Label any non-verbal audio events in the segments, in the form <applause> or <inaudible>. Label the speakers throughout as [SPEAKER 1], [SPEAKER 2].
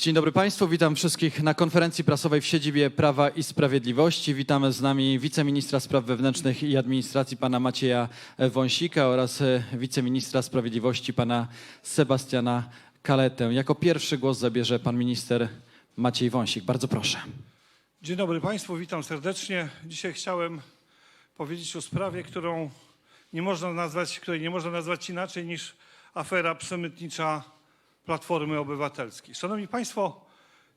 [SPEAKER 1] Dzień dobry Państwu, witam wszystkich na konferencji prasowej w siedzibie Prawa i Sprawiedliwości. Witamy z nami wiceministra spraw wewnętrznych i administracji pana Macieja Wąsika oraz wiceministra sprawiedliwości pana Sebastiana Kaletę. Jako pierwszy głos zabierze pan minister Maciej Wąsik. Bardzo proszę.
[SPEAKER 2] Dzień dobry Państwu, witam serdecznie. Dzisiaj chciałem powiedzieć o sprawie, którą nie można nazwać, której nie można nazwać inaczej niż afera przemytnicza Platformy Obywatelskiej. Szanowni Państwo,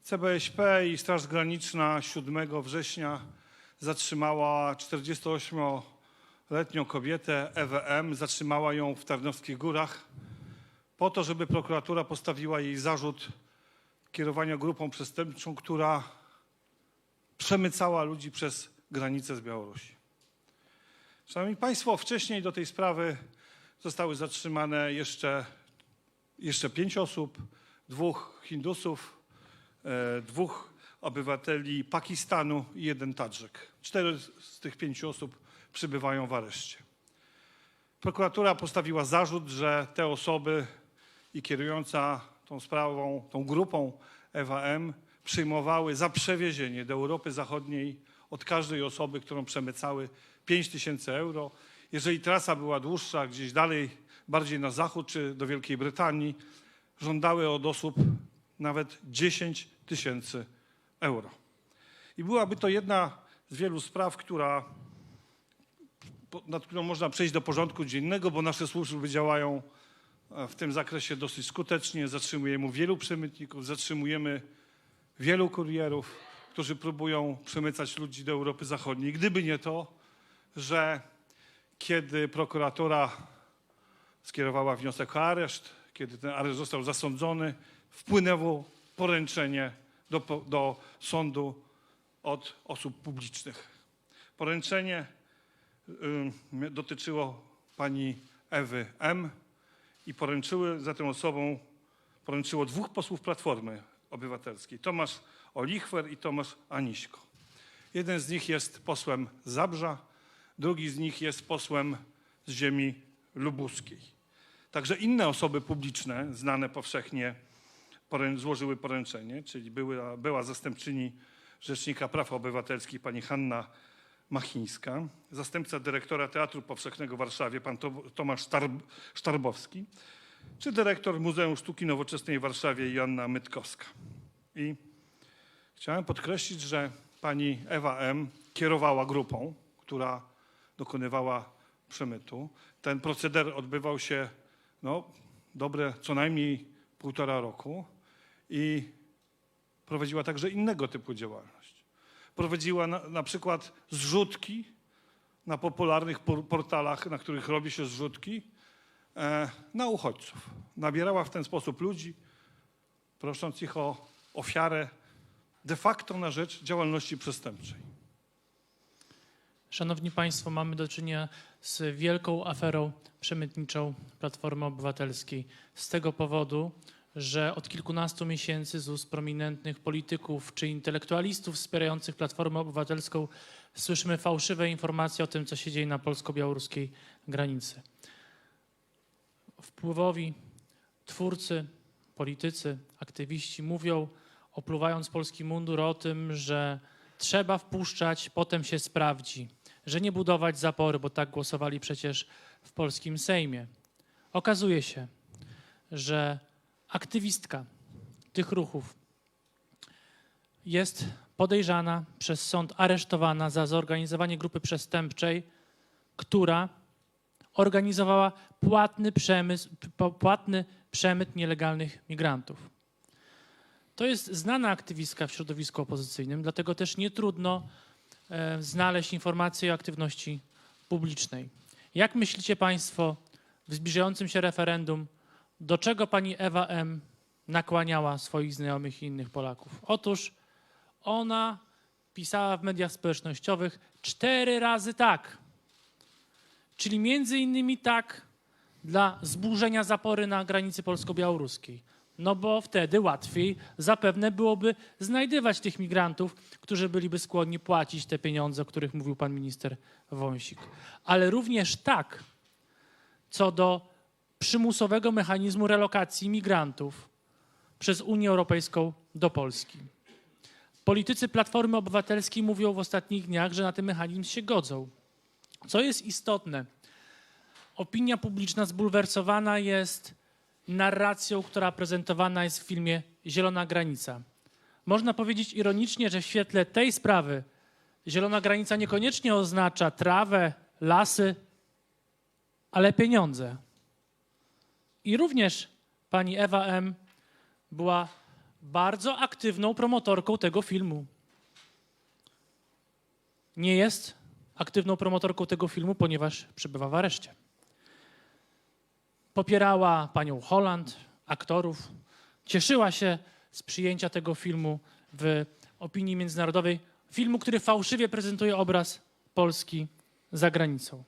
[SPEAKER 2] CBŚP i Straż Graniczna 7 września zatrzymała 48-letnią kobietę EWM, zatrzymała ją w Tarnowskich Górach po to, żeby prokuratura postawiła jej zarzut kierowania grupą przestępczą, która przemycała ludzi przez granicę z Białorusi. Szanowni Państwo, wcześniej do tej sprawy zostały zatrzymane jeszcze, jeszcze pięć osób, dwóch Hindusów, e, dwóch obywateli Pakistanu i jeden Tadżyk. Cztery z tych pięciu osób przybywają w areszcie. Prokuratura postawiła zarzut, że te osoby i kierująca tą sprawą, tą grupą EWM przyjmowały za przewiezienie do Europy Zachodniej od każdej osoby, którą przemycały 5 tysięcy euro. Jeżeli trasa była dłuższa, gdzieś dalej, bardziej na zachód czy do Wielkiej Brytanii, żądały od osób nawet 10 tysięcy euro. I byłaby to jedna z wielu spraw, która, nad którą można przejść do porządku dziennego, bo nasze służby działają e, w tym zakresie dosyć skutecznie. Zatrzymujemy wielu przemytników, zatrzymujemy wielu kurierów, którzy próbują przemycać ludzi do Europy Zachodniej. Gdyby nie to, że kiedy prokuratura skierowała wniosek o areszt, kiedy ten areszt został zasądzony, wpłynęło poręczenie do, do sądu od osób publicznych. Poręczenie y, dotyczyło pani Ewy M. i poręczyły za tą osobą, poręczyło dwóch posłów Platformy Obywatelskiej, Tomasz Olichwer i Tomasz Aniśko. Jeden z nich jest posłem Zabrza, drugi z nich jest posłem z ziemi lubuskiej. Także inne osoby publiczne, znane powszechnie, złożyły poręczenie, czyli była, była zastępczyni Rzecznika Praw Obywatelskich pani Hanna Machińska, zastępca dyrektora Teatru Powszechnego w Warszawie pan To- Tomasz Sztarb, Sztarbowski, czy dyrektor Muzeum Sztuki Nowoczesnej w Warszawie Joanna Mytkowska. I chciałem podkreślić, że pani Ewa M. kierowała grupą, która dokonywała przemytu. Ten proceder odbywał się no, dobre co najmniej półtora roku i prowadziła także innego typu działalność. Prowadziła na, na przykład zrzutki na popularnych por- portalach, na których robi się zrzutki, e, na uchodźców. Nabierała w ten sposób ludzi, prosząc ich o ofiarę de facto na rzecz działalności przestępczej.
[SPEAKER 3] Szanowni Państwo, mamy do czynienia z wielką aferą przemytniczą Platformy Obywatelskiej. Z tego powodu, że od kilkunastu miesięcy z prominentnych polityków czy intelektualistów wspierających Platformę Obywatelską słyszymy fałszywe informacje o tym, co się dzieje na polsko-białoruskiej granicy. Wpływowi twórcy, politycy, aktywiści mówią, opluwając polski mundur, o tym, że trzeba wpuszczać, potem się sprawdzi, że nie budować zapory, bo tak głosowali przecież w polskim Sejmie. Okazuje się, że aktywistka tych ruchów jest podejrzana przez sąd, aresztowana za zorganizowanie grupy przestępczej, która organizowała płatny, przemysł, płatny przemyt nielegalnych migrantów. To jest znana aktywistka w środowisku opozycyjnym, dlatego też nie trudno znaleźć informacje o aktywności publicznej. Jak myślicie Państwo w zbliżającym się referendum, do czego pani Ewa M. nakłaniała swoich znajomych i innych Polaków? Otóż ona pisała w mediach społecznościowych cztery razy tak. Czyli między innymi tak dla zburzenia zapory na granicy polsko-białoruskiej. No bo wtedy łatwiej zapewne byłoby znajdywać tych migrantów, którzy byliby skłonni płacić te pieniądze, o których mówił pan minister Wąsik. Ale również tak co do przymusowego mechanizmu relokacji migrantów, przez Unię Europejską do Polski. Politycy Platformy Obywatelskiej mówią w ostatnich dniach, że na ten mechanizm się godzą. Co jest istotne, opinia publiczna zbulwersowana jest narracją, która prezentowana jest w filmie Zielona Granica. Można powiedzieć ironicznie, że w świetle tej sprawy zielona granica niekoniecznie oznacza trawę, lasy, ale pieniądze. I również pani Ewa M. była bardzo aktywną promotorką tego filmu. Nie jest aktywną promotorką tego filmu, ponieważ przebywa w areszcie. Popierała panią Holland, aktorów, cieszyła się z przyjęcia tego filmu w opinii międzynarodowej. Filmu, który fałszywie prezentuje obraz Polski za granicą.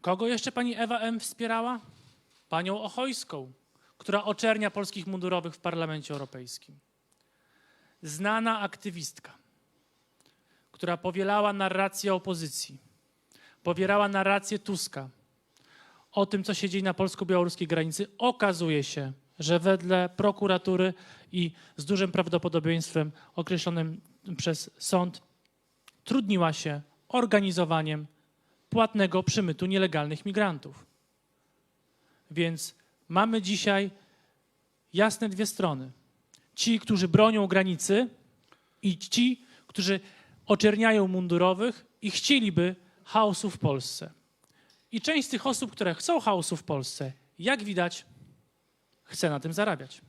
[SPEAKER 3] Kogo jeszcze pani Ewa M. wspierała? Panią Ochojską, która oczernia polskich mundurowych w Parlamencie Europejskim. Znana aktywistka, która powielała narrację opozycji, powielała narrację Tuska o tym, co się dzieje na polsko-białoruskiej granicy. Okazuje się, że wedle prokuratury i z dużym prawdopodobieństwem określonym przez sąd trudniła się organizowaniem płatnego przymytu nielegalnych migrantów. Więc mamy dzisiaj jasne dwie strony. Ci, którzy bronią granicy i ci, którzy oczerniają mundurowych i chcieliby chaosu w Polsce. I część z tych osób, które chcą chaosu w Polsce, jak widać, chce na tym zarabiać.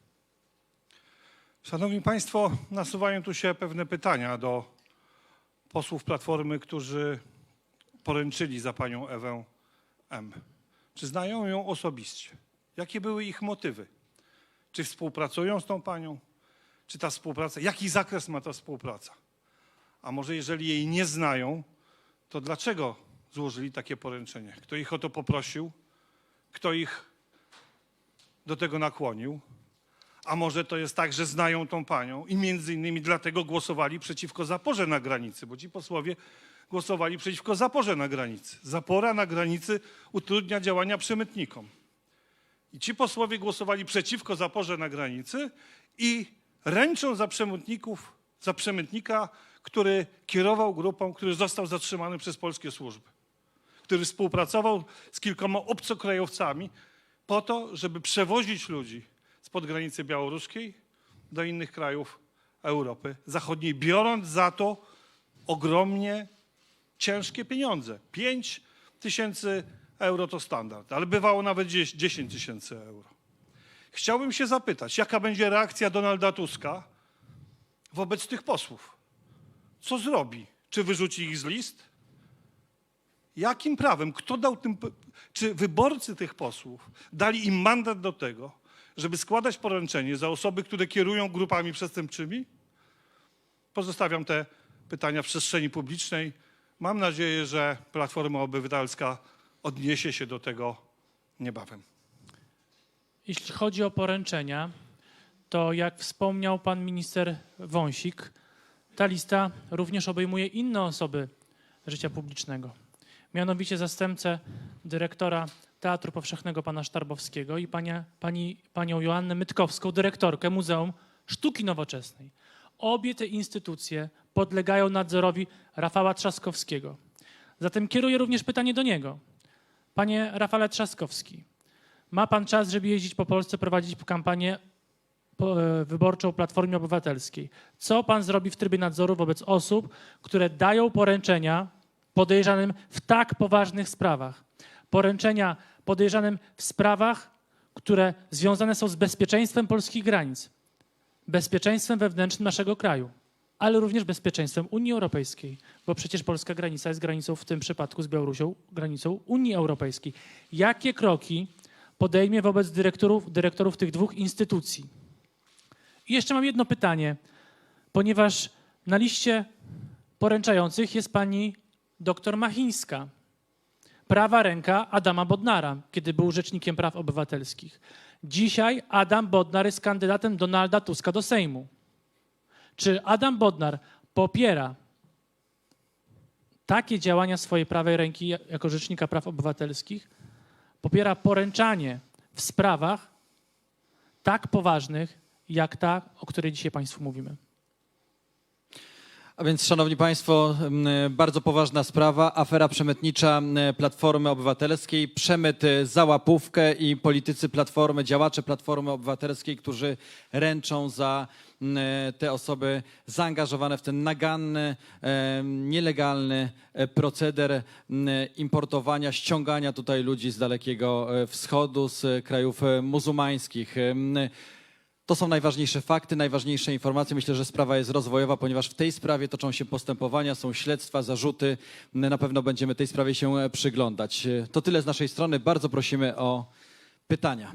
[SPEAKER 2] Szanowni Państwo, nasuwają tu się pewne pytania do posłów Platformy, którzy poręczyli za panią Ewę M. Czy znają ją osobiście? Jakie były ich motywy? Czy współpracują z tą panią? Czy ta współpraca, jaki zakres ma ta współpraca? A może jeżeli jej nie znają, to dlaczego złożyli takie poręczenie? Kto ich o to poprosił? Kto ich do tego nakłonił? A może to jest tak, że znają tą panią i między innymi dlatego głosowali przeciwko zaporze na granicy, bo ci posłowie głosowali przeciwko zaporze na granicy. Zapora na granicy utrudnia działania przemytnikom. I ci posłowie głosowali przeciwko zaporze na granicy i ręczą za przemytników, za przemytnika, który kierował grupą, który został zatrzymany przez polskie służby, który współpracował z kilkoma obcokrajowcami po to, żeby przewozić ludzi spod granicy białoruskiej do innych krajów Europy Zachodniej, biorąc za to ogromnie ciężkie pieniądze. 5 tysięcy euro to standard, ale bywało nawet 10 tysięcy euro. Chciałbym się zapytać, jaka będzie reakcja Donalda Tuska wobec tych posłów? Co zrobi? Czy wyrzuci ich z list? Jakim prawem? Kto dał tym. Czy wyborcy tych posłów dali im mandat do tego, żeby składać poręczenie za osoby, które kierują grupami przestępczymi? Pozostawiam te pytania w przestrzeni publicznej. Mam nadzieję, że Platforma Obywatelska odniesie się do tego niebawem.
[SPEAKER 3] Jeśli chodzi o poręczenia, to jak wspomniał pan minister Wąsik, ta lista również obejmuje inne osoby życia publicznego. Mianowicie zastępcę dyrektora Teatru Powszechnego pana Sztarbowskiego i pania, pani, panią Joannę Mytkowską, dyrektorkę Muzeum Sztuki Nowoczesnej. Obie te instytucje podlegają nadzorowi Rafała Trzaskowskiego. Zatem kieruję również pytanie do niego. Panie Rafale Trzaskowski, ma pan czas, żeby jeździć po Polsce, prowadzić kampanię e, wyborczą Platformie Obywatelskiej. Co pan zrobi w trybie nadzoru wobec osób, które dają poręczenia podejrzanym w tak poważnych sprawach? Poręczenia podejrzanym w sprawach, które związane są z bezpieczeństwem polskich granic, bezpieczeństwem wewnętrznym naszego kraju, ale również bezpieczeństwem Unii Europejskiej, bo przecież polska granica jest granicą w tym przypadku z Białorusią, granicą Unii Europejskiej. Jakie kroki podejmie wobec dyrektorów, dyrektorów tych dwóch instytucji? I jeszcze mam jedno pytanie, ponieważ na liście poręczających jest pani doktor Machińska, prawa ręka Adama Bodnara, kiedy był rzecznikiem praw obywatelskich. Dzisiaj Adam Bodnar jest kandydatem Donalda Tuska do Sejmu. Czy Adam Bodnar popiera takie działania swojej prawej ręki jako rzecznika praw obywatelskich? Popiera poręczanie w sprawach tak poważnych, jak ta, o której dzisiaj Państwu mówimy.
[SPEAKER 1] A więc, Szanowni Państwo, bardzo poważna sprawa. Afera przemytnicza Platformy Obywatelskiej. Przemyt y, za łapówkę i politycy Platformy, działacze Platformy Obywatelskiej, którzy ręczą za m, te osoby zaangażowane w ten naganny, em, nielegalny e, proceder importowania, ściągania tutaj ludzi z Dalekiego e, Wschodu, z e, krajów e, muzułmańskich. To są najważniejsze fakty, najważniejsze informacje. Myślę, że sprawa jest rozwojowa, ponieważ w tej sprawie toczą się postępowania, są śledztwa, zarzuty. Na pewno będziemy tej sprawie się przyglądać. To tyle z naszej strony. Bardzo prosimy o pytania.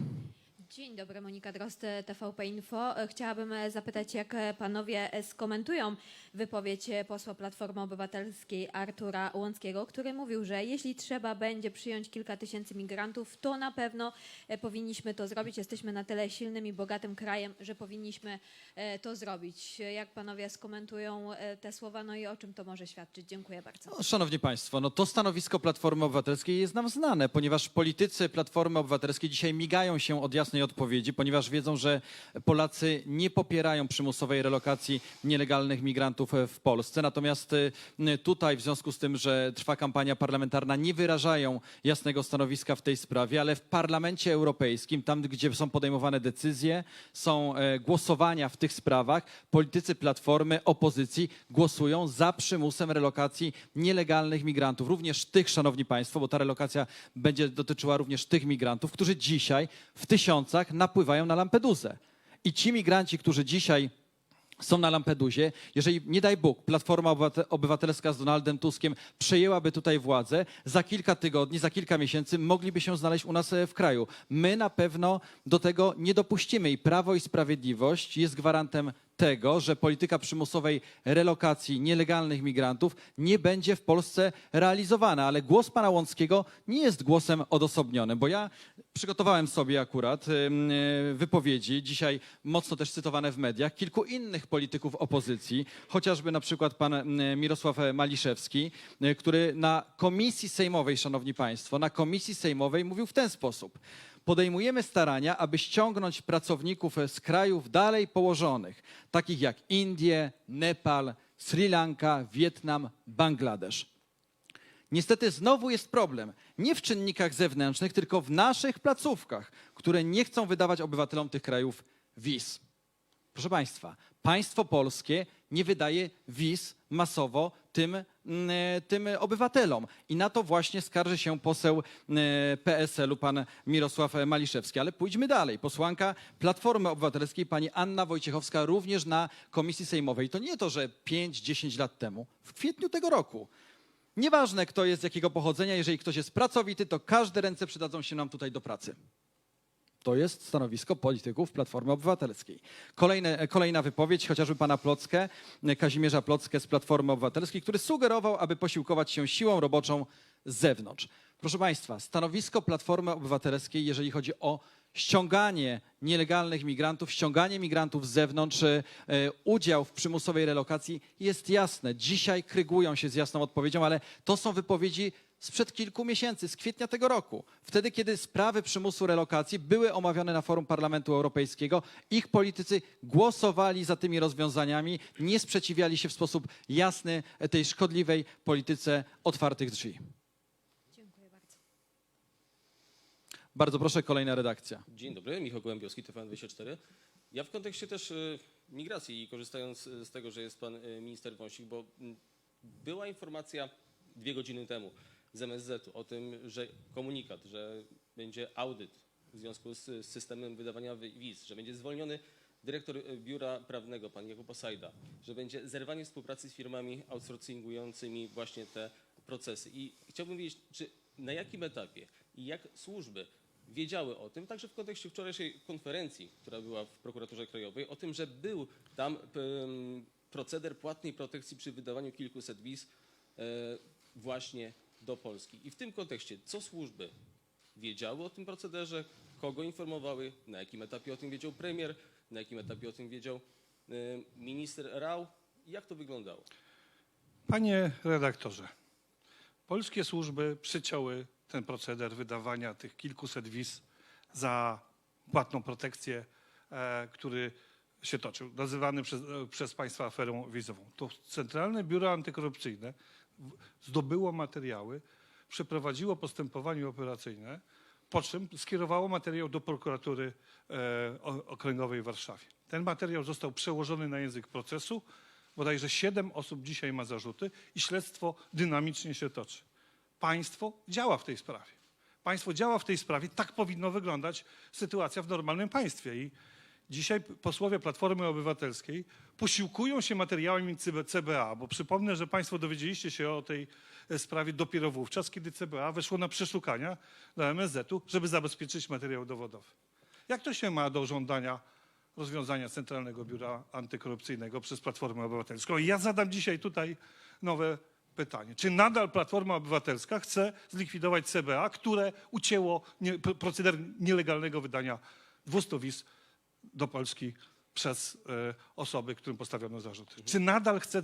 [SPEAKER 4] Dzień dobry, Monika Drost, TVP Info. Chciałabym e, zapytać, jak e, panowie e, skomentują wypowiedź posła Platformy Obywatelskiej Artura Łąckiego, który mówił, że jeśli trzeba będzie przyjąć kilka tysięcy migrantów, to na pewno powinniśmy to zrobić. Jesteśmy na tyle silnym i bogatym krajem, że powinniśmy to zrobić. Jak panowie skomentują te słowa, no i o czym to może świadczyć? Dziękuję bardzo.
[SPEAKER 1] No, szanowni Państwo, no to stanowisko Platformy Obywatelskiej jest nam znane, ponieważ politycy Platformy Obywatelskiej dzisiaj migają się od jasnej odpowiedzi, ponieważ wiedzą, że Polacy nie popierają przymusowej relokacji nielegalnych migrantów e, w Polsce. Natomiast e, tutaj, w związku z tym, że trwa kampania parlamentarna, nie wyrażają jasnego stanowiska w tej sprawie, ale w Parlamencie Europejskim, tam gdzie są podejmowane decyzje, są e, głosowania w tych sprawach, politycy Platformy, opozycji głosują za przymusem relokacji nielegalnych migrantów. Również tych, szanowni państwo, bo ta relokacja będzie dotyczyła również tych migrantów, którzy dzisiaj w tysiącach napływają na Lampedusę. I ci migranci, którzy dzisiaj są na Lampedusie, jeżeli nie daj Bóg, Platforma Obywate- Obywatelska z Donaldem Tuskiem przejęłaby tutaj władzę, za kilka tygodni, za kilka miesięcy mogliby się znaleźć u nas e, w kraju. My na pewno do tego nie dopuścimy i Prawo i Sprawiedliwość jest gwarantem tego, że polityka przymusowej relokacji nielegalnych migrantów nie będzie w Polsce realizowana. Ale głos pana Łąckiego nie jest głosem odosobnionym, bo ja przygotowałem sobie akurat e, wypowiedzi, dzisiaj mocno też cytowane w mediach, kilku innych polityków opozycji, chociażby na przykład pan Mirosław Maliszewski, e, który na komisji sejmowej, szanowni państwo, na komisji sejmowej mówił w ten sposób. Podejmujemy starania, aby ściągnąć pracowników z krajów dalej położonych, takich jak Indie, Nepal, Sri Lanka, Wietnam, Bangladesz. Niestety znowu jest problem. Nie w czynnikach zewnętrznych, tylko w naszych placówkach, które nie chcą wydawać obywatelom tych krajów wiz. Proszę Państwa, państwo polskie nie wydaje wiz masowo tym, mm, e, tym obywatelom. I na to właśnie skarży się poseł e, PSL-u, pan Mirosław Maliszewski. Ale pójdźmy dalej. Posłanka Platformy Obywatelskiej, pani Anna Wojciechowska, również na komisji sejmowej. To nie to, że 5-10 lat temu, w kwietniu tego roku, Nieważne, kto jest z jakiego pochodzenia, jeżeli ktoś jest pracowity, to każde ręce przydadzą się nam tutaj do pracy. To jest stanowisko polityków Platformy Obywatelskiej. Kolejne, kolejna wypowiedź, chociażby pana Plockę, Kazimierza Plockę z Platformy Obywatelskiej, który sugerował, aby posiłkować się siłą roboczą z zewnątrz. Proszę państwa, stanowisko Platformy Obywatelskiej, jeżeli chodzi o ściąganie nielegalnych migrantów, ściąganie migrantów z zewnątrz, e, udział w przymusowej relokacji jest jasne. Dzisiaj krygują się z jasną odpowiedzią, ale to są wypowiedzi sprzed kilku miesięcy, z kwietnia tego roku. Wtedy, kiedy sprawy przymusu relokacji były omawiane na forum Parlamentu Europejskiego, ich politycy głosowali za tymi rozwiązaniami, nie sprzeciwiali się w sposób jasny tej szkodliwej polityce otwartych drzwi.
[SPEAKER 4] Dziękuję bardzo.
[SPEAKER 1] Bardzo proszę, kolejna redakcja.
[SPEAKER 5] Dzień dobry, Michał Gołębiowski, TVN24. Ja w kontekście też y, migracji i korzystając z tego, że jest pan y, minister Wąsik, bo mm, była informacja dwie godziny temu z MSZ o tym, że komunikat, że będzie audyt w związku z, systemem wydawania wi- wiz, że będzie zwolniony dyrektor y, biura prawnego, pan Jakub Osajda, że będzie zerwanie współpracy z firmami outsourcingującymi właśnie te procesy. I chciałbym wiedzieć, czy na jakim etapie i jak służby wiedziały o tym, także w kontekście wczorajszej konferencji, która była w prokuraturze krajowej, o tym, że był tam proceder płatnej protekcji przy wydawaniu kilkuset wiz e, właśnie do Polski. I w tym kontekście, co służby wiedziały o tym procederze, kogo informowały, na jakim etapie o tym wiedział premier, na jakim etapie o tym wiedział e, minister Rał, jak to wyglądało?
[SPEAKER 2] Panie redaktorze, polskie służby przyciąły ten proceder wydawania tych kilkuset wiz za płatną protekcję e, który się toczył, nazywany przez, e, przez państwa aferą wizową. To Centralne Biuro Antykorupcyjne zdobyło materiały, przeprowadziło postępowanie operacyjne, po czym skierowało materiał do prokuratury e, okręgowej w Warszawie. Ten materiał został przełożony na język procesu. Bodajże siedem osób dzisiaj ma zarzuty i śledztwo dynamicznie się toczy. Państwo działa w tej sprawie. Państwo działa w tej sprawie. Tak powinno wyglądać sytuacja w normalnym państwie. I dzisiaj posłowie Platformy Obywatelskiej posiłkują się materiałami CB CBA, bo przypomnę, że Państwo dowiedzieliście się o tej e, sprawie dopiero wówczas, kiedy CBA weszło na przeszukania do MSZ-u, żeby zabezpieczyć materiał dowodowy. Jak to się ma do żądania rozwiązania Centralnego Biura Antykorupcyjnego przez Platformę Obywatelską? I ja zadam dzisiaj tutaj nowe pytanie. Czy nadal Platforma Obywatelska chce zlikwidować CBA, które ucięło nie, pr- proceder nielegalnego wydania 200 wiz do Polski przez e, osoby, którym postawiono zarzuty? Czy nadal chce e,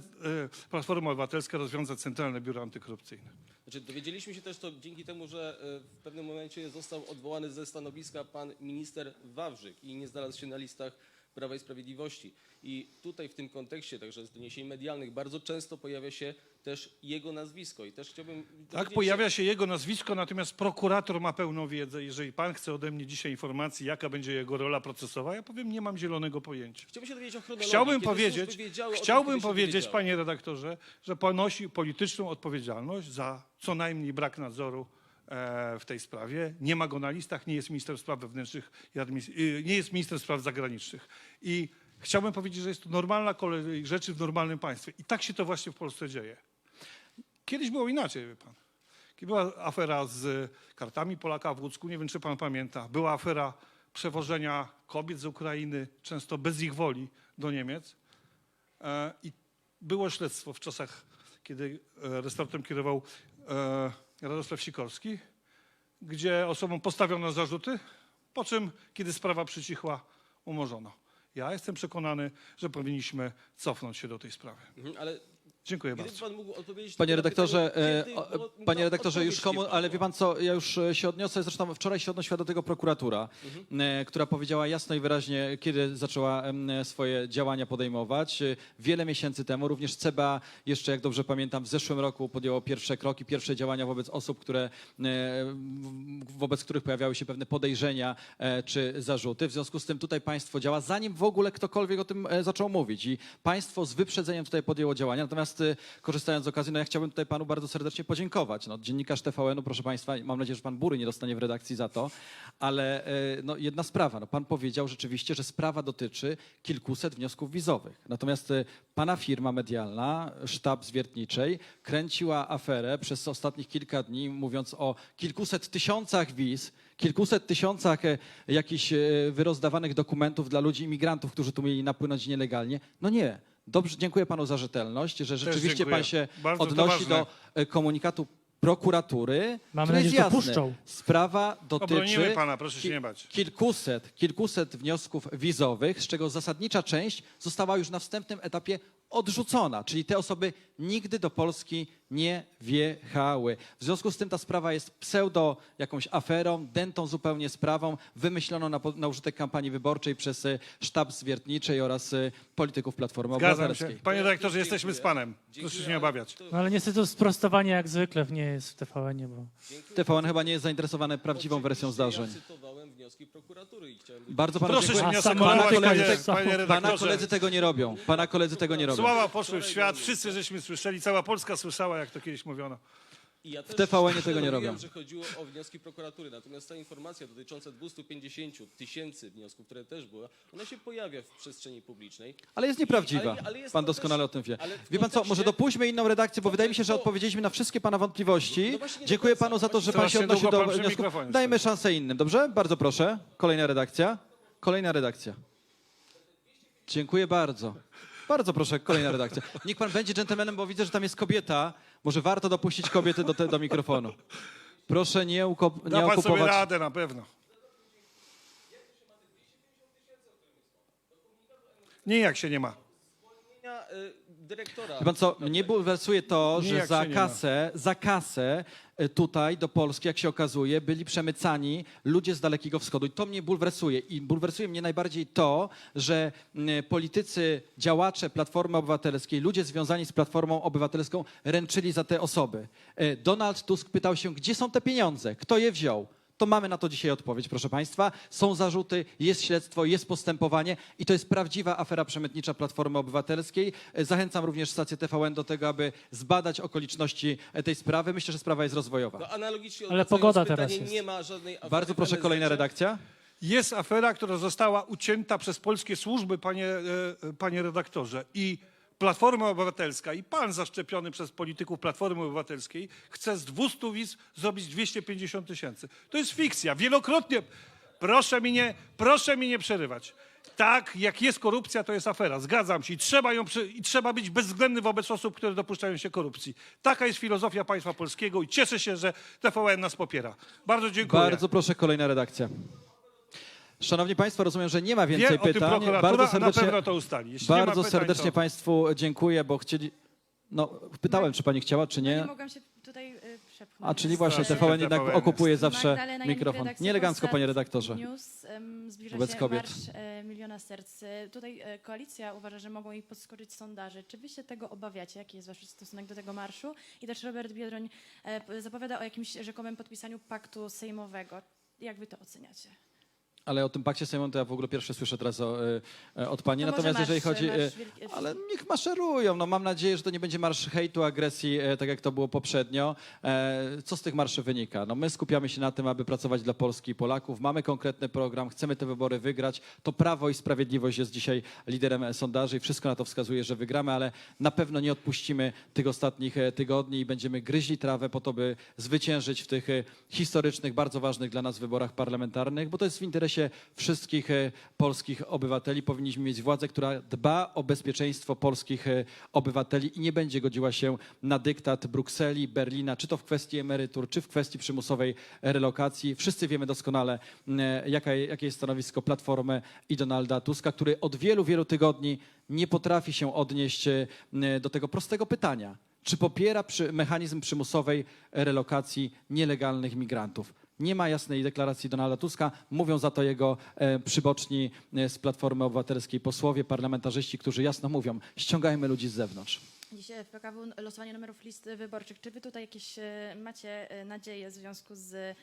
[SPEAKER 2] Platforma Obywatelska rozwiązać Centralne Biuro Antykorupcyjne?
[SPEAKER 5] Znaczy, dowiedzieliśmy się też to dzięki temu, że e, w pewnym momencie został odwołany ze stanowiska pan minister Wawrzyk i nie znalazł się na listach Prawa i Sprawiedliwości. I tutaj w tym kontekście, także z doniesień medialnych, bardzo często pojawia się też jego nazwisko. I też chciałbym.
[SPEAKER 2] Tak, pojawia się jego nazwisko, natomiast prokurator ma pełną wiedzę. Jeżeli pan chce ode mnie dzisiaj informacji, jaka będzie jego rola procesowa, ja powiem, nie mam zielonego pojęcia.
[SPEAKER 5] Chciałbym się dowiedzieć o chronologii.
[SPEAKER 2] Chciałbym
[SPEAKER 5] kiedy
[SPEAKER 2] powiedzieć,
[SPEAKER 5] tym,
[SPEAKER 2] chciałbym
[SPEAKER 5] się
[SPEAKER 2] powiedzieć, panie redaktorze, że ponosi polityczną odpowiedzialność za co najmniej brak nadzoru w tej sprawie. Nie ma go na listach, nie jest minister spraw wewnętrznych, y, nie jest minister spraw zagranicznych. I chciałbym powiedzieć, że jest to normalna kolej rzeczy w normalnym państwie. I tak się to właśnie w Polsce dzieje. Kiedyś było inaczej, wie pan. Była afera z kartami Polaka w Łódzku, nie wiem, czy pan pamięta. Była afera przewożenia kobiet z Ukrainy, często bez ich woli, do Niemiec. E, I było śledztwo w czasach, kiedy e, resortem kierował e, Radosław Sikorski, gdzie osobom postawiono zarzuty, po czym, kiedy sprawa przycichła, umorzono. Ja jestem przekonany, że powinniśmy cofnąć się do tej sprawy.
[SPEAKER 5] Ale
[SPEAKER 2] Dziękuję
[SPEAKER 5] gdyby
[SPEAKER 2] bardzo.
[SPEAKER 5] pan mógł odpowiedzieć
[SPEAKER 1] Panie
[SPEAKER 5] tylko na
[SPEAKER 1] redaktorze,
[SPEAKER 5] pytanie,
[SPEAKER 1] e,
[SPEAKER 5] kiedy- bo
[SPEAKER 1] panie redaktorze, już
[SPEAKER 5] odpowiedź
[SPEAKER 1] komu,
[SPEAKER 5] nie
[SPEAKER 1] ale wie pan co, ja już e, się odniosę, zresztą wczoraj się odnosiła do tego prokuratura, e, która powiedziała jasno i wyraźnie, kiedy zaczęła em, swoje działania podejmować. E, Wiele miesięcy temu, również CBA, jeszcze jak dobrze pamiętam, w zeszłym roku podjęło pierwsze kroki, pierwsze działania wobec osób, które, e, w- wobec których pojawiały się pewne podejrzenia e, czy zarzuty. W związku z tym tutaj państwo działa, zanim w ogóle ktokolwiek o tym e, zaczął mówić. I państwo z wyprzedzeniem tutaj podjęło działania. Natomiast e, korzystając z okazji, no ja chciałbym tutaj panu bardzo serdecznie podziękować. No, dziennikarz TVN-u, proszę państwa, mam nadzieję, że pan bury nie dostanie w redakcji za to, ale e, no, jedna sprawa. No, pan powiedział rzeczywiście, że sprawa dotyczy kilkuset wniosków wizowych. Natomiast e, pana firma medialna, sztab zwiertniczej, kręciła aferę przez ostatnich kilka dni, mówiąc o kilkuset tysiącach wiz, kilkuset tysiącach e, jakichś wyrozdawanych dokumentów dla ludzi, imigrantów, którzy tu mieli napłynąć nielegalnie. No nie. Dobrze, dziękuję panu za rzetelność, że rzeczywiście
[SPEAKER 2] dziękuję.
[SPEAKER 1] pan się
[SPEAKER 2] Bardzo to
[SPEAKER 1] odnosi
[SPEAKER 2] ważne.
[SPEAKER 1] do e, komunikatu prokuratury.
[SPEAKER 3] Mamy
[SPEAKER 1] który
[SPEAKER 3] nadzieję,
[SPEAKER 1] jest
[SPEAKER 3] że
[SPEAKER 1] jasny.
[SPEAKER 3] dopuszczą.
[SPEAKER 1] Sprawa dotyczy
[SPEAKER 2] pana, proszę się nie bać.
[SPEAKER 1] kilkuset, kilkuset wniosków wizowych, z czego zasadnicza część została już na wstępnym etapie odrzucona, czyli te osoby nigdy do Polski nie wjechały. W związku z tym ta sprawa jest pseudo jakąś aferą, dętą zupełnie sprawą, wymyśloną na, na użytek kampanii wyborczej przez e, sztab zwiertniczej oraz e, polityków Platformy
[SPEAKER 2] Zgadzam
[SPEAKER 1] Obywatelskiej.
[SPEAKER 2] Panie
[SPEAKER 5] Dziękuję.
[SPEAKER 2] jesteśmy z panem. Proszę się nie obawiać.
[SPEAKER 3] No ale niestety to sprostowanie jak zwykle nie jest w TVN-ie, bo
[SPEAKER 1] TVN chyba nie jest zainteresowany prawdziwą wersją zdarzeń.
[SPEAKER 5] Wnioski prokuratury i chciałem
[SPEAKER 1] Bardzo panu
[SPEAKER 2] Proszę
[SPEAKER 1] dziękuję.
[SPEAKER 2] się nie
[SPEAKER 3] sam
[SPEAKER 2] asekurować,
[SPEAKER 3] pana
[SPEAKER 2] panie,
[SPEAKER 3] koledzy-
[SPEAKER 2] panie
[SPEAKER 1] Pana
[SPEAKER 2] redaktorze.
[SPEAKER 1] koledzy tego nie robią. Pana koledzy tego nie robią.
[SPEAKER 2] Sława poszły w świat, wszyscy żeśmy słyszeli, cała Polska słyszała, jak to kiedyś mówiono.
[SPEAKER 5] Ja też
[SPEAKER 1] TVN-ie <laughs> tego nie robią.
[SPEAKER 5] że chodziło o wnioski prokuratury. Natomiast ta informacja dotycząca 250 tysięcy wniosków, które też były, ona się pojawia w przestrzeni publicznej.
[SPEAKER 1] Ale jest nieprawdziwa.
[SPEAKER 5] Ale- ale jest
[SPEAKER 1] pan doskonale
[SPEAKER 5] też-
[SPEAKER 1] o tym wie.
[SPEAKER 5] w
[SPEAKER 1] Wie pan co, może dopuśćmy inną redakcję, bo wydaje mi się, że odpowiedzieliśmy na wszystkie pana wątpliwości.
[SPEAKER 5] No właśnie nie do
[SPEAKER 1] Dziękuję
[SPEAKER 5] końca.
[SPEAKER 1] panu za to, że pan
[SPEAKER 2] Strasznie
[SPEAKER 1] się odnosi
[SPEAKER 2] długo
[SPEAKER 1] do
[SPEAKER 2] pan przy
[SPEAKER 1] wniosków.
[SPEAKER 2] mikrofonie
[SPEAKER 1] Dajmy szansę innym, dobrze? Bardzo proszę. Kolejna redakcja. Kolejna redakcja. Dziękuję bardzo. Bardzo proszę, kolejna redakcja. Niech pan będzie dżentelmenem, bo widzę, że tam jest kobieta. Może warto dopuścić kobiety do, te, do mikrofonu. Proszę nie, uko-
[SPEAKER 2] Da
[SPEAKER 1] nie
[SPEAKER 2] pan sobie
[SPEAKER 1] okupować.
[SPEAKER 2] radę na pewno. Nijak się nie ma.
[SPEAKER 5] Y, dyrektora.
[SPEAKER 1] Wie pan co, mnie bulwersuje to, że za
[SPEAKER 2] się nie ma.
[SPEAKER 1] kasę, za kasę e, tutaj do Polski, jak się okazuje, byli przemycani ludzie z Dalekiego Wschodu. I to mnie bulwersuje. I bulwersuje mnie najbardziej to, że m, politycy, działacze Platformy Obywatelskiej, ludzie związani z Platformą Obywatelską ręczyli za te osoby. E, Donald Tusk pytał się, gdzie są te pieniądze? Kto je wziął? To mamy na to dzisiaj odpowiedź, proszę Państwa. Są zarzuty, jest śledztwo, jest postępowanie i to jest prawdziwa afera przemytnicza Platformy Obywatelskiej. E, Zachęcam również stację TVN do tego, aby zbadać okoliczności e, tej sprawy. Myślę, że sprawa jest rozwojowa.
[SPEAKER 5] No, analogicznie
[SPEAKER 3] Ale pogoda teraz jest.
[SPEAKER 5] Nie ma żadnej afery
[SPEAKER 1] Bardzo proszę, kolejna redakcja.
[SPEAKER 2] Jest afera, która została ucięta przez polskie służby, panie, e, panie redaktorze. I Platforma Obywatelska i pan zaszczepiony przez polityków Platformy Obywatelskiej chce z 200 wiz zrobić 250 tysięcy. To jest fikcja. Wielokrotnie, proszę mi nie, proszę mi nie przerywać. Tak, jak jest korupcja, to jest afera. Zgadzam się. I trzeba, ją, I trzeba być bezwzględny wobec osób, które dopuszczają się korupcji. Taka jest filozofia państwa polskiego i cieszę się, że TVN nas popiera. Bardzo dziękuję.
[SPEAKER 1] Bardzo proszę, kolejna redakcja. Szanowni Państwo, rozumiem, że nie ma więcej
[SPEAKER 2] Wie o tym
[SPEAKER 1] pytań.
[SPEAKER 2] prokuratura,
[SPEAKER 1] Bardzo
[SPEAKER 2] na
[SPEAKER 1] serdecznie,
[SPEAKER 2] pewno to ustali. Jeśli nie ma
[SPEAKER 1] bardzo
[SPEAKER 2] pytań,
[SPEAKER 1] serdecznie
[SPEAKER 2] to...
[SPEAKER 1] Państwu dziękuję, bo chcieli... No, pytałem, czy Pani chciała, czy
[SPEAKER 6] No nie
[SPEAKER 1] nie.
[SPEAKER 6] mogłam się tutaj y, przepchnąć.
[SPEAKER 1] A czyli właśnie
[SPEAKER 2] Strasznie
[SPEAKER 1] TVN jednak
[SPEAKER 2] TVN
[SPEAKER 1] okupuje zawsze
[SPEAKER 6] Magdalena Janik,
[SPEAKER 1] mikrofon.
[SPEAKER 6] redakcja
[SPEAKER 1] Nie elegancko,
[SPEAKER 6] Polsat
[SPEAKER 1] panie redaktorze.
[SPEAKER 6] News, em, zbliża
[SPEAKER 1] Wobec
[SPEAKER 6] się
[SPEAKER 1] kobiet.
[SPEAKER 6] marsz e, miliona serc. E, Tutaj e, koalicja uważa, że mogą jej podskoczyć sondaże. Czy wy się tego obawiacie? Jaki jest wasz stosunek do tego marszu? I też Robert Biedroń e, p- zapowiada o jakimś rzekomym podpisaniu paktu sejmowego. Jak wy to oceniacie?
[SPEAKER 1] Ale o tym pakcie sejmowym to ja w ogóle pierwsze słyszę teraz o, e, od Pani.
[SPEAKER 6] To może
[SPEAKER 1] Natomiast jeżeli
[SPEAKER 6] marsz-
[SPEAKER 1] chodzi... e,
[SPEAKER 6] marsz wielki-
[SPEAKER 1] Ale niech maszerują. No, mam nadzieję, że to nie będzie marsz hejtu, agresji, e, tak jak to było poprzednio. E, Co z tych marszy wynika? No, my skupiamy się na tym, aby pracować dla Polski i Polaków. Mamy konkretny program, chcemy te wybory wygrać. To Prawo i Sprawiedliwość jest dzisiaj liderem e, sondaży i wszystko na to wskazuje, że wygramy, ale na pewno nie odpuścimy tych ostatnich e, tygodni i będziemy gryźli trawę po to, by zwyciężyć w tych e, historycznych, bardzo ważnych dla nas wyborach parlamentarnych, bo to jest w interesie wszystkich e, polskich obywateli. Powinniśmy mieć władzę, która dba o bezpieczeństwo polskich e, obywateli i nie będzie godziła się na dyktat Brukseli, Berlina, czy to w kwestii emerytur, czy w kwestii przymusowej relokacji. Wszyscy wiemy doskonale, e, jaka, jakie jest stanowisko Platformy i Donalda Tuska, który od wielu, wielu tygodni nie potrafi się odnieść do tego prostego pytania. Czy popiera mechanizm przymusowej relokacji nielegalnych migrantów? Nie ma jasnej deklaracji Donalda Tuska. Mówią za to jego e, przyboczni e, z Platformy Obywatelskiej posłowie, parlamentarzyści, którzy jasno mówią, ściągajmy ludzi z zewnątrz.
[SPEAKER 6] Dziś e, w PKW losowanie numerów list wyborczych. Czy wy tutaj jakieś e, macie e, nadzieje w związku z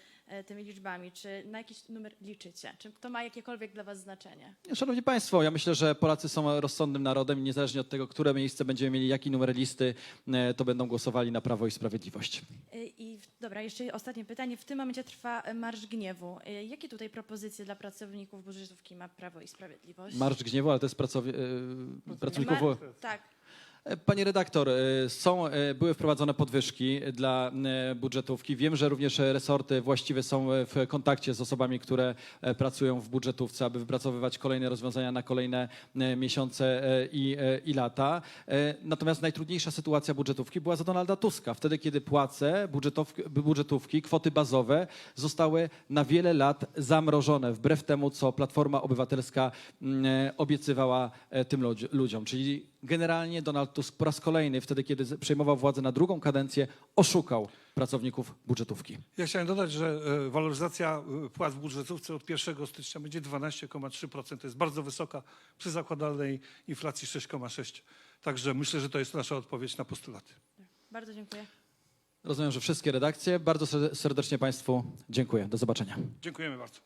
[SPEAKER 6] tymi liczbami? Czy na jakiś numer liczycie? Czy to ma jakiekolwiek dla was znaczenie?
[SPEAKER 1] Szanowni Państwo, ja myślę, że Polacy są rozsądnym narodem i niezależnie od tego, które miejsce będziemy mieli, jaki numer listy, e, to będą głosowali na Prawo i Sprawiedliwość.
[SPEAKER 6] Y, I dobra, jeszcze ostatnie pytanie. W tym momencie trwa e, Marsz Gniewu. Jakie tutaj propozycje dla pracowników budżetówki ma Prawo i Sprawiedliwość?
[SPEAKER 1] Marsz Gniewu, ale to jest e, pracowników...
[SPEAKER 6] Mar- tak.
[SPEAKER 1] Panie redaktor, e, są, e, były wprowadzone podwyżki dla e, budżetówki. Wiem, że również resorty właściwe są w kontakcie z osobami, które pracują w budżetówce, aby wypracowywać kolejne rozwiązania na kolejne miesiące i, i lata. Natomiast najtrudniejsza sytuacja budżetówki była za Donalda Tuska. Wtedy, kiedy płace budżetówki, budżetówki, kwoty bazowe zostały na wiele lat zamrożone, wbrew temu, co Platforma Obywatelska mm, obiecywała tym ludzi- ludziom. Czyli generalnie Donald Tusk po raz kolejny, wtedy kiedy przejmował władzę na drugą kadencję, oszukał pracowników budżetówki.
[SPEAKER 2] Ja chciałem dodać, że e, waloryzacja e, płac w budżetówce od 1 stycznia będzie 12,3%. To jest bardzo wysoka przy zakładalnej inflacji 6,6%. Także myślę, że to jest nasza odpowiedź na postulaty.
[SPEAKER 6] Bardzo dziękuję.
[SPEAKER 1] Rozumiem, że wszystkie redakcje. Bardzo serde- serdecznie Państwu dziękuję. Do zobaczenia.
[SPEAKER 2] Dziękujemy bardzo.